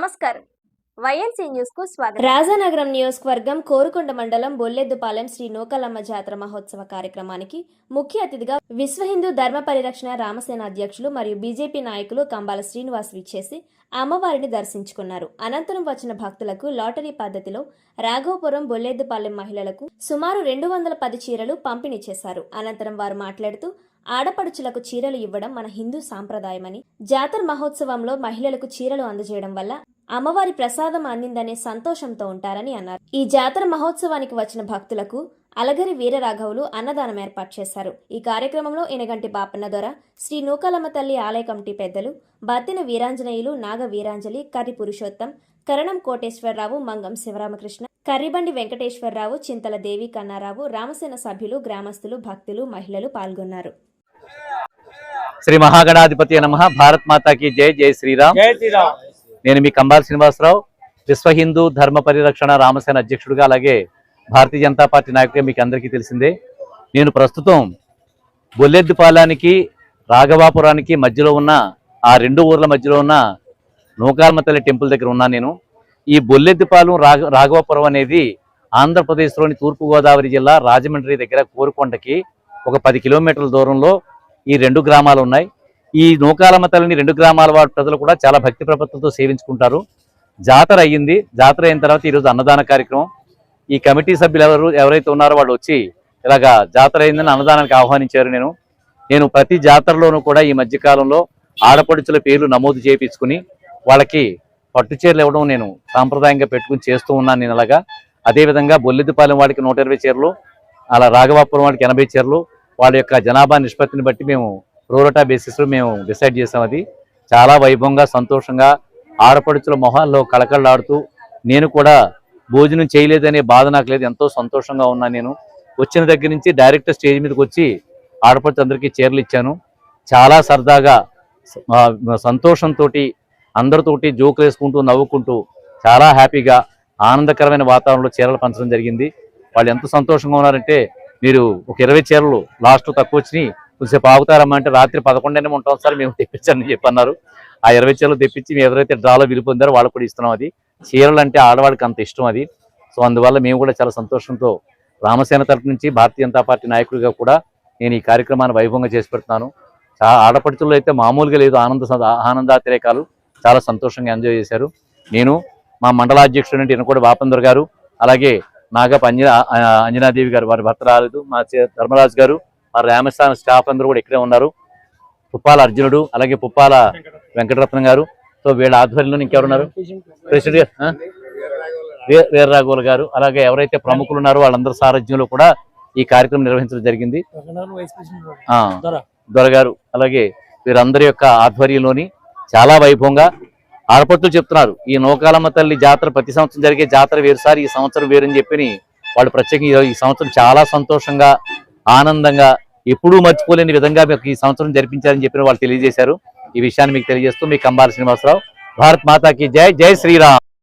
నమస్కారం. వైఎన్సీ న్యూస్కు స్వాగతం. రాజానగరం నియోజకవర్గం కోరుకొండ మండలం బొల్లెద్దుపాలెం శ్రీ నూకలమ్మ జాతర మహోత్సవ కార్యక్రమానికి ముఖ్య అతిథిగా విశ్వ హిందూ ధర్మ పరిరక్షణ రామసేన అధ్యక్షులు మరియు బీజేపీ నాయకులు కంబాల శ్రీనివాస్ విచ్చేసి అమ్మవారిని దర్శించుకున్నారు. అనంతరం వచ్చిన భక్తులకు లాటరీ పద్ధతిలో రాఘవపురం బొల్లెద్దుపాలెం మహిళలకు సుమారు రెండు వందల పది చీరలు పంపిణీ చేశారు. అనంతరం వారు మాట్లాడుతూ ఆడపడుచులకు చీరలు ఇవ్వడం మన హిందూ సాంప్రదాయమని. జాతర మహోత్సవంలో మహిళలకు చీరలు అందజేయడం వల్ల అమ్మవారి ప్రసాదం అందిందనే సంతోషంతో ఉంటారని అన్నారు. ఈ జాతర మహోత్సవానికి వచ్చిన భక్తులకు అలగరి వీరరాఘవులు అన్నదానం ఏర్పాటు చేశారు. ఈ కార్యక్రమంలో ఎనగంటి బాపన్న దొర శ్రీ నూకలమ్మ తల్లి ఆలయ కమిటీ పెద్దలు బత్తిన వీరాంజనేయులు నాగ వీరాంజలి కర్రి పురుషోత్తం కరణం కోటేశ్వరరావు మంగం శివరామకృష్ణ కర్రిబండి వెంకటేశ్వరరావు చింతల దేవి కన్నారావు రామసేన సభ్యులు గ్రామస్తులు భక్తులు మహిళలు పాల్గొన్నారు. శ్రీ మహాగణాధిపతి నమ భారత్ మాతాకి జై జై శ్రీరామ్. జై శ్రీరామ్. నేను మీ కంబాల్ శ్రీనివాసరావు విశ్వ హిందూ ధర్మ పరిరక్షణ రామసేన అధ్యక్షుడిగా అలాగే భారతీయ జనతా పార్టీ నాయకుడిగా మీకు అందరికీ తెలిసిందే. నేను ప్రస్తుతం బొల్లెద్దుపాలానికి రాఘవాపురానికి మధ్యలో ఉన్న ఆ రెండు ఊర్ల మధ్యలో ఉన్న నూకాలమ్మ తల్లి టెంపుల్ దగ్గర ఉన్నాను నేను. ఈ బొల్లెద్దిపాలెం రాఘ రాఘవాపురం అనేది ఆంధ్రప్రదేశ్లోని తూర్పుగోదావరి జిల్లా రాజమండ్రి దగ్గర కోరుకొండకి ఒక పది కిలోమీటర్ల దూరంలో ఈ రెండు గ్రామాలు ఉన్నాయి. ఈ నూకాలమ్మ తల్లిని రెండు గ్రామాల వారి ప్రజలు కూడా చాలా భక్తి ప్రపత్తులతో సేవించుకుంటారు. జాతర అయ్యింది. జాతర అయిన తర్వాత ఈరోజు అన్నదాన కార్యక్రమం. ఈ కమిటీ సభ్యులు ఎవరు ఎవరైతే ఉన్నారో వాళ్ళు వచ్చి ఇలాగా జాతర అయిందని అన్నదానానికి ఆహ్వానించారు నేను. నేను ప్రతి జాతరలోనూ కూడా ఈ మధ్యకాలంలో ఆడపడుచుల పేర్లు నమోదు చేయించుకుని వాళ్ళకి పట్టు చీరలు ఇవ్వడం నేను సాంప్రదాయంగా పెట్టుకుని చేస్తూ ఉన్నాను నేను అలాగా. అదేవిధంగా బొల్లిదిపాలెం వాడికి నూట ఇరవై చీరలు అలా రాఘవాపురం వాడికి ఎనభై చీరలు వాళ్ళ యొక్క జనాభా నిష్పత్తిని బట్టి మేము ప్రోరటా బేసిస్లో మేము డిసైడ్ చేసాం అది. చాలా వైభవంగా సంతోషంగా ఆడపడుచుల మొహాల్లో కళకళలాడుతూ నేను కూడా భోజనం చేయలేదనే బాధ నాకు లేదు ఎంతో సంతోషంగా ఉన్నాను నేను. వచ్చిన దగ్గర నుంచి డైరెక్ట్ స్టేజ్ మీదకి వచ్చి ఆడపడుచు అందరికీ చీరలు ఇచ్చాను. చాలా సరదాగా సంతోషంతో అందరితోటి జోకులు వేసుకుంటూ నవ్వుకుంటూ చాలా హ్యాపీగా ఆనందకరమైన వాతావరణంలో చీరలు పంచడం జరిగింది. వాళ్ళు ఎంత సంతోషంగా ఉన్నారంటే మీరు ఒక ఇరవై చీరలు లాస్ట్ తక్కువ వచ్చినాయి కొద్దిసేపు ఆగుతారమ్మా అంటే రాత్రి పదకొండనే ఉంటాం సార్ మేము తెప్పించండి చెప్పి అన్నారు. ఆ ఇరవై చీరలు తెప్పించి మేము ఎవరైతే డ్రాలో విలుపొందారో వాళ్ళకు కూడా ఇస్తున్నాం అది. చీరలు అంటే ఆడవాళ్ళకి అంత ఇష్టం అది. సో అందువల్ల మేము కూడా చాలా సంతోషంతో రామసేన తరపు నుంచి భారతీయ జనతా పార్టీ నాయకుడిగా కూడా నేను ఈ కార్యక్రమాన్ని వైభవంగా చేసి పెడుతున్నాను. చాలా ఆడపడుచుల్లో అయితే మామూలుగా లేదు ఆనంద ఆనందాతిరేకాలు. చాలా సంతోషంగా ఎంజాయ్ చేశారు. నేను మా మండలాధ్యక్షుడు ఇనకోటి బాపందర్ గారు అలాగే నాగప్ అంజన అంజనాదేవి గారు వారి భర్త రాలేదు మా ధర్మరాజు గారు మా రామస్థానం స్టాఫ్ అందరూ కూడా ఇక్కడే ఉన్నారు. పుప్పాల అర్జునుడు అలాగే పుప్పాల వెంకటరత్నం గారు. సో వీళ్ళ ఆధ్వర్యంలో ఇంకెవరున్నారు? ప్రెసిడెంట్ ఆ? వీ- వీరరాఘవులు గారు అలాగే ఎవరైతే ప్రముఖులు ఉన్నారో వాళ్ళందరి సారథ్యంలో కూడా ఈ కార్యక్రమం నిర్వహించడం జరిగింది. దొరగారు అలాగే వీరందరి యొక్క ఆధ్వర్యంలోని చాలా వైభవంగా ఆడపడుతులు చెప్తున్నారు. ఈ నూకాలమ్మ తల్లి జాతర ప్రతి సంవత్సరం జరిగే జాతర వేరుసారి ఈ సంవత్సరం వేరని చెప్పి వాళ్ళు ప్రత్యేకంగా ఈ సంవత్సరం చాలా సంతోషంగా ఆనందంగా ఎప్పుడూ మర్చిపోలేని విధంగా మీకు ఈ సంవత్సరం జరిపించారని చెప్పిన వాళ్ళు తెలియజేశారు. ఈ విషయాన్ని మీకు తెలియజేస్తూ మీ కంబాల శ్రీనివాసరావు భారత్ మాతాకి జై జై శ్రీరామ్.